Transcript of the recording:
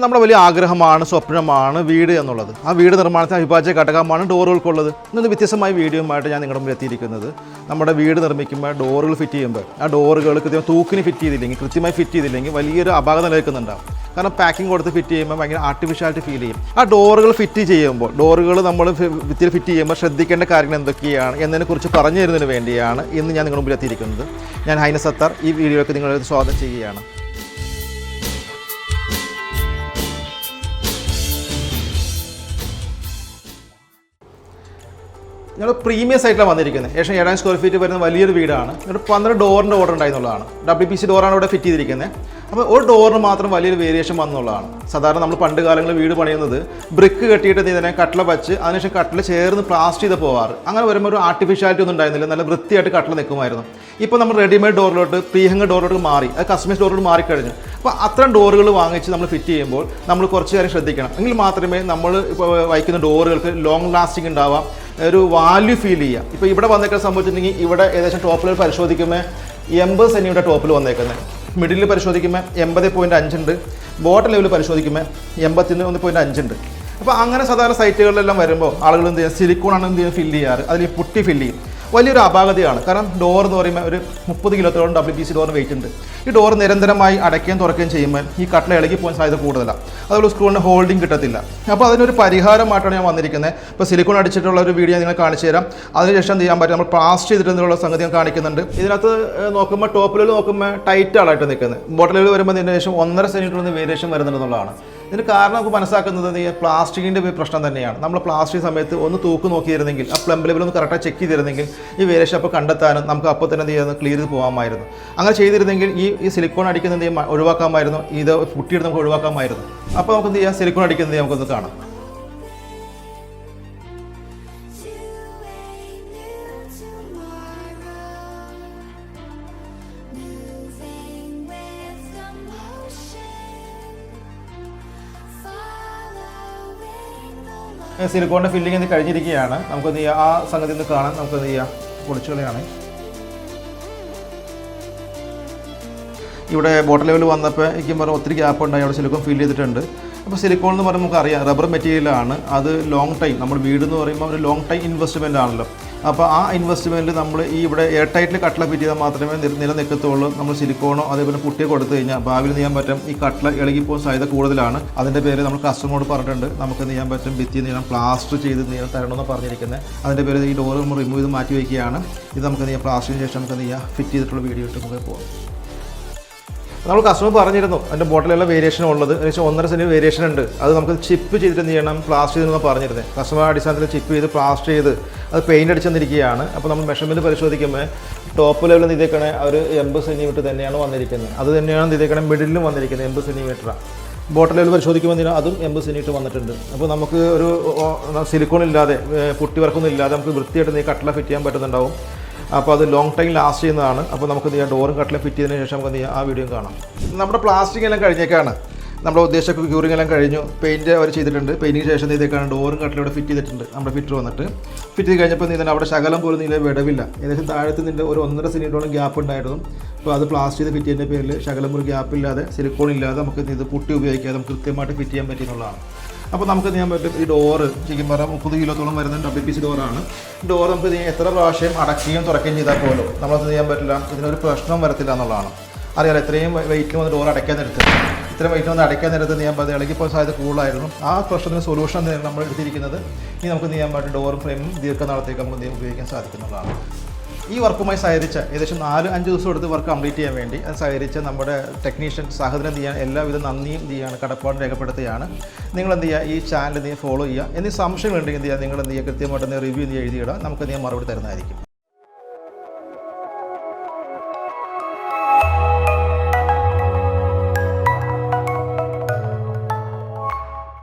നമ്മുടെ വലിയ ആഗ്രഹമാണ് സ്വപ്നമാണ് വീട് എന്നുള്ളത്. ആ വീട് നിർമ്മാണത്തിന് അവിഭാജ്യ ഘടകമാണ് ഡോറുകൾക്കുള്ളത് ഇന്നൊരു വ്യത്യസ്തമായ വീഡിയോയുമായിട്ട് ഞാൻ നിങ്ങളുടെ മുമ്പിൽ എത്തിയിരിക്കുന്നത്. നമ്മുടെ വീട് നിർമ്മിക്കുമ്പോൾ ഡോറുകൾ ഫിറ്റ് ചെയ്യുമ്പോൾ ആ ഡോറുകൾ കൃത്യം തൂക്കിന് ഫിറ്റ് ചെയ്തില്ലെങ്കിൽ കൃത്യമായി ഫിറ്റ് ചെയ്തില്ലെങ്കിൽ വലിയൊരു അപാകത നിലനിൽക്കുന്നുണ്ടാവും. കാരണം പാക്കിംഗ് കൊടുത്ത് ഫിറ്റ് ചെയ്യുമ്പോൾ ഭയങ്കര ആർട്ടിഫിഷ്യാലിറ്റി ഫീൽ ചെയ്യും. ആ ഡോറുകൾ ഫിറ്റ് ചെയ്യുമ്പോൾ ഡോറുകൾ നമ്മൾ വിത്തിൽ ഫിറ്റ് ചെയ്യുമ്പോൾ ശ്രദ്ധിക്കേണ്ട കാര്യങ്ങൾ എന്തൊക്കെയാണ് എന്നതിനെക്കുറിച്ച് പറഞ്ഞു തരുന്നതിന് വേണ്ടിയാണ് ഇന്ന് ഞാൻ നിങ്ങളുടെ മുമ്പിൽ എത്തിയിരിക്കുന്നത്. ഞാൻ ഹൈന സത്താർ ഈ വീഡിയോയ്ക്ക് നിങ്ങളെ സ്വാഗതം ചെയ്യുകയാണ്. ഞങ്ങൾ പ്രീമിയം സൈറ്റിലാണ് വന്നിരിക്കുന്നത്. ഏകദേശം ഏഴായിരം സ്ക്വയർ ഫീറ്റ് വരുന്ന വലിയൊരു വീടാണ്. ഇവിടെ പന്ത്രണ്ട് ഡോറിന്റെ ഓർഡർ ഉണ്ടായിരുന്നുള്ളതാണ് ഡബ്ല്യു പി സി ഡോറാണ് ഇവിടെ ഫിറ്റ് ചെയ്തിരിക്കുന്നത്. അപ്പോൾ ഒരു ഡോറിന് മാത്രം വലിയൊരു വേരിയേഷൻ വന്നുള്ളതാണ്. സാധാരണ നമ്മൾ പണ്ട് കാലങ്ങളിൽ വീട് പണിയുന്നത് ബ്രിക്ക് കെട്ടിയിട്ട് ഇതിനെ കട്ടില വച്ച് അതിനുശേഷം കട്ടില ചേർന്ന് പ്ലാസ്റ്റ് ചെയ്ത് പോവാറ്. അങ്ങനെ വരുമ്പോൾ ഒരു ആർട്ടിഫിഷ്യാലിറ്റി ഒന്നും ഉണ്ടായിരുന്നില്ല. നല്ല വൃത്തിയായിട്ട് കട്ടില നിൽക്കുമായിരുന്നു. ഇപ്പോൾ നമ്മൾ റെഡിമെയ്ഡ് ഡോറിലോട്ട് പ്രീഹങ് ഡോറിലോട്ട് മാറി. അത് കസ്റ്റമൈസ് ഡോറിലോട്ട് മാറിക്കഴിഞ്ഞു. അപ്പോൾ അത്തരം ഡോറുകൾ വാങ്ങിച്ച് നമ്മൾ ഫിറ്റ് ചെയ്യുമ്പോൾ നമ്മൾ കുറച്ച് കാര്യം ശ്രദ്ധിക്കണം. എങ്കിൽ മാത്രമേ നമ്മൾ ഇപ്പോൾ വയ്ക്കുന്ന ഡോറുകൾക്ക് ലോങ് ലാസ്റ്റിംഗ് ഉണ്ടാവാം. ഒരു വാല്യൂ ഫീൽ ചെയ്യുക ഇപ്പോൾ ഇവിടെ വന്നേക്കാൻ സംഭവിച്ചിട്ടുണ്ടെങ്കിൽ ഇവിടെ ഏകദേശം ടോപ്പിൽ പരിശോധിക്കുമ്പോൾ എൺപത് സെന്റിയുടെ ടോപ്പിൽ വന്നേക്കുന്നത് മിഡിലിൽ പരിശോധിക്കുമ്പോൾ എൺപത് പോയിന്റ് അഞ്ചുണ്ട് ബോട്ടം ലെവലിൽ പരിശോധിക്കുമ്പോൾ എൺപത്തിന് ഒന്ന് പോയിന്റ് അഞ്ചുണ്ട് അപ്പോൾ അങ്ങനെ സാധാരണ സൈറ്റുകളിലെല്ലാം വരുമ്പോൾ ആളുകൾ എന്ത് ചെയ്യുക സിലിക്കോണാണ് എന്ത് ചെയ്യുക ഫില്ല് ചെയ്യാറ്. അതിൽ പുട്ടി ഫില്ല് ചെയ്യും. വലിയൊരു അപാകതയാണ്. കാരണം ഡോർ എന്ന് പറയുമ്പോൾ ഒരു മുപ്പത് കിലോത്തോളം ഡബ്ല്യു പി സി ഡോറിന് വെയിറ്റ് ഉണ്ട്. ഈ ഡോർ നിരന്തരമായി അടയ്ക്കുകയും തുറക്കുകയും ചെയ്യുമ്പോൾ ഈ കട്ടിൽ ഇളകി പോകാൻ സാധ്യത കൂടുതലാണ് അതുപോലെ സ്ക്രൂവിന് ഹോൾഡിംഗ് കിട്ടത്തില്ല. അപ്പോൾ അതിനൊരു പരിഹാരമായിട്ടാണ് ഞാൻ വന്നിരിക്കുന്നത്. ഇപ്പോൾ സിലിക്കോൺ അടിച്ചിട്ടുള്ള ഒരു വീഡിയോ നിങ്ങൾ കാണിച്ചു തരാം. അതിനുശേഷം ചെയ്യാൻ പറ്റും? നമ്മൾ പ്ലാസ്റ്റ് ചെയ്തിട്ടുള്ള സംഗതി ഞാൻ കാണിക്കുന്നുണ്ട്. ഇതിനകത്ത് നോക്കുമ്പോൾ ടോപ്പിൽ നോക്കുമ്പോൾ ടൈറ്റ് ആളായിട്ട് നിൽക്കുന്നത്. ബോട്ടിലിൽ വരുമ്പോൾ ഇതിന് ശേഷം ഒന്നര സെന്റിമീറ്റർ വേരിയേഷൻ വരുന്നുണ്ടെന്നുള്ളതാണ്. ഇതിന് കാരണം നമുക്ക് മനസ്സിലാക്കുന്നത് ഈ പ്ലാസ്റ്റിക്കിന്റെ പ്രശ്നം തന്നെയാണ്. നമ്മൾ പ്ലാസ്റ്റിക് സമയത്ത് ഒന്ന് തൂക്ക് നോക്കിയിരുന്നെങ്കിൽ ആ പ്ലംബ് ലെവൽ ഒന്ന് കറക്റ്റായി ചെക്ക് ചെയ്തിരുന്നെങ്കിൽ ഈ വേരിയേഷൻ അപ്പോൾ കണ്ടെത്താനും നമുക്ക് അപ്പോൾ തന്നെ എന്ത് ചെയ്യുന്നത് ക്ലിയർ ചെയ്ത് പോകാമായിരുന്നു. അങ്ങനെ ചെയ്തിരുന്നെങ്കിൽ ഈ ഈ സിലിക്കോൺ അടിക്കുന്നത് ഒഴിവാക്കാമായിരുന്നു. ഇത് പുട്ടിയിട്ട് നമുക്ക് ഒഴിവാക്കാമായിരുന്നു. അപ്പോൾ നമുക്ക് എന്ത് ചെയ്യാം സിലിക്കോൺ അടിക്കുന്നത് നമുക്കൊന്ന് കാണാം. സിലിക്കോണിന്റെ ഫില്ലിംഗ് ഇത് കഴിഞ്ഞിരിക്കുകയാണ്. നമുക്ക് എന്ത് ചെയ്യാം ആ സംഗതി ഒന്ന് നമുക്ക് എന്ത് ചെയ്യാം പൊളിച്ചുകളയാണ്. ഇവിടെ ബോട്ടൽ ലെവൽ വന്നപ്പോൾ എനിക്ക് പറഞ്ഞാൽ ഒത്തിരി ഗ്യാപ്പ് ഉണ്ടായി. അവിടെ സിലിക്കോൺ ഫില്ല് ചെയ്തിട്ടുണ്ട്. അപ്പോൾ സിലിക്കോൺ എന്ന് പറയുമ്പോൾ നമുക്ക് അറിയാം റബ്ബർ മെറ്റീരിയലാണ് അത് ലോങ് ടൈം നമ്മൾ വീട് എന്ന് പറയുമ്പോൾ ഒരു ലോങ് ടൈം ഇൻവെസ്റ്റ്മെന്റ് ആണല്ലോ. അപ്പോൾ ആ ഇൻവെസ്റ്റ്മെന്റ് നമ്മൾ ഈ ഇവിടെ എയർ ടൈറ്റിൽ കട്ട്ല ഫിറ്റ് ചെയ്താൽ മാത്രമേ നില- നിലനിൽക്കത്തുള്ളൂ. നമ്മൾ സിലിക്കോണോ അതേപോലെ കുട്ടിയെ കൊടുത്തു കഴിഞ്ഞാൽ ഭാവിയിൽ ചെയ്യാൻ പറ്റും. ഈ കട്ട്ല ഇളകിപ്പോകാൻ സാധ്യത കൂടുതലാണ്. അതിന്റെ പേര് നമ്മൾ കസ്റ്റമറോട് പറഞ്ഞിട്ടുണ്ട്. നമുക്ക് ചെയ്യാൻ പറ്റും? ഭിത്തി നീളം പ്ലാസ്റ്റർ ചെയ്ത് നീളം തരണമെന്ന് പറഞ്ഞിരിക്കുന്നത് അതിന്റെ പേര് ഈ ഡോർ നമ്മൾ റിമൂവ് ചെയ്ത് മാറ്റി വയ്ക്കുകയാണ്. ഇത് നമുക്ക് ചെയ്യാം? പ്ലാസ്റ്ററിന് ശേഷം നമുക്ക് ചെയ്യാം? ഫിറ്റ് ചെയ്തിട്ടുള്ള വീഡിയോ ഇട്ട് നമുക്ക് പോകാം നമ്മൾ കസ്റ്റമർ പറഞ്ഞിരുന്നു അതിന്റെ ബോട്ടിലുള്ള വേരിയേഷൻ ഉള്ളത് ഏകദേശം ഒന്നര സെന്റ് വേരിയേഷൻ ഉണ്ട്. അത് നമുക്ക് ചിപ്പ് ചെയ്തിട്ട് എന്ത് ചെയ്യണം? പ്ലാസ്റ്റർ ചെയ്തെന്ന് പറഞ്ഞിരുന്നത് കസ്റ്റമർ അടിസ്ഥാനത്തിൽ ചിപ്പ് ചെയ്ത് പ്ലാസ്റ്റർ ചെയ്ത് അത് പെയിന്റ് അടിച്ച് തന്നിരിക്കുകയാണ് അപ്പോൾ നമ്മൾ മെഷർമെന്റ് പരിശോധിക്കുമ്പോൾ ടോപ്പ് ലെവലിൽ ഇതേക്കണേ ഒരു എൺപത് സെന്റിമീറ്റർ തന്നെയാണ് വന്നിരിക്കുന്നത്. അത് തന്നെയാണ് ഇതേക്കണ മിഡിലും വന്നിരിക്കുന്നത് എൺപത് സെന്റിമീറ്ററാണ് ബോട്ടിൽ ലെവൽ പരിശോധിക്കുമ്പോൾ അതും എൺപത് സെന്റിമീറ്റർ വന്നിട്ടുണ്ട്. അപ്പോൾ നമുക്ക് ഒരു സിലിക്കോൺ ഇല്ലാതെ പുട്ടി വർക്കൊന്നും ഇല്ലാതെ നമുക്ക് വൃത്തിയായിട്ട് നീ കട്ടില ഫിറ്റ് ചെയ്യാൻ പറ്റുന്നുണ്ടാവും. അപ്പോൾ അത് ലോങ് ടൈം ലാസ്റ്റ് ചെയ്യുന്നതാണ്. അപ്പോൾ നമുക്ക് ചെയ്യാം ഡോറും കട്ടിലും ഫിറ്റ് ചെയ്തതിന് ശേഷം നമുക്ക് ആ വീഡിയോ കാണാം. നമ്മുടെ പ്ലാസ്റ്റിക് എല്ലാം കഴിഞ്ഞേക്കാണ്. നമ്മുടെ ഉദ്ദേശമൊക്കെ ക്യൂറിങ് എല്ലാം കഴിഞ്ഞു. പെയിന്റ് അവർ ചെയ്തിട്ടുണ്ട്. പെയിന്റിന് ശേഷം ഇതേക്കാണ് ഡോറും കട്ടിലും ഇവിടെ ഫിറ്റ് ചെയ്തിട്ടുണ്ട്. നമ്മുടെ ഫിറ്റർ വന്നിട്ട്. ഫിറ്റ് ചെയ്ത് കഴിഞ്ഞപ്പോൾ നീ അവിടെ ശകലം പോലും നീല വിടവില്ല. ഏകദേശം താഴത്ത് നിന്റെ ഒരു ഒന്നര സെന്റിമീറ്ററോളം ഗ്യാപ്പ് ഉണ്ടായിരുന്നു. അപ്പോൾ അത് പ്ലാസ്റ്റിക് ഫിറ്റ് ചെയ്യുന്ന പേരിൽ ശകലം ഒരു ഗ്യാപ്പ് ഇല്ലാതെ സിലിക്കോൺ ഇല്ലാതെ നമുക്ക് ഇത് പുട്ടി ഉപയോഗിക്കാതെ നമുക്ക് കൃത്യമായിട്ട് ഫിറ്റ് ചെയ്യാൻ പറ്റുന്നുള്ളതാണ് അപ്പോൾ നമുക്ക് ചെയ്യാൻ പറ്റും ഈ ഡോറ് ശരിക്കും പറഞ്ഞാൽ മുപ്പത് കിലോത്തോളം വരുന്ന ഡബ്ല്യു പി സി ഡോറാണ് ഡോർ നമുക്ക് എത്ര പ്രാവശ്യം അടക്കുകയും തുറക്കുകയും ചെയ്താൽ പോലും നമ്മളത് ചെയ്യാൻ പറ്റില്ല? ഇതിനൊരു പ്രശ്നം വരത്തില്ല എന്നുള്ളതാണ്. അറിയാലോ ഇത്രയും വെയിറ്റ് വന്ന് ഡോർ അടയ്ക്കാൻ നേരത്ത് ഇത്രയും വെയിറ്റ് വന്ന് അടയ്ക്കാൻ നേരത്ത് ചെയ്യാൻ പറ്റും? ഇളകിപ്പോൾ സാധ്യത കൂടുതലായിരുന്നു. ആ പ്രശ്നത്തിന് സൊല്യൂഷൻ നമ്മൾ എടുത്തിരിക്കുന്നത്. ഇനി നമുക്ക് ചെയ്യാൻ പറ്റും? ഡോറും ഫ്രെയിമും ദീർഘനാളത്തേക്ക് നമുക്ക് ഉപയോഗിക്കാൻ സാധിക്കുന്നുള്ളതാണ് ഈ വർക്കുമായി സഹകരിച്ച ഏകദേശം നാല് അഞ്ച് ദിവസം എടുത്ത് വർക്ക് കംപ്ലീറ്റ് ചെയ്യാൻ വേണ്ടി അത് സഹകരിച്ച നമ്മുടെ ടെക്നീഷ്യൻ സഹോദരൻ ചെയ്യാൻ എല്ലാവിധ നന്ദിയും ചെയ്യാണ് കടപ്പാട് രേഖപ്പെടുത്തുകയാണ്. നിങ്ങൾ എന്ത് ചെയ്യുക? ഈ ചാനൽ നീ ഫോളോ ചെയ്യുക. എന്നീ സംശയങ്ങളുണ്ടെങ്കിൽ എന്ത് ചെയ്യുക? നിങ്ങൾ എന്ത് ചെയ്യുക? കൃത്യമായിട്ട് റിവ്യൂ നീ എഴുതിയിടുക. നമുക്ക് നീ മറുപടി തരുന്നതായിരിക്കും.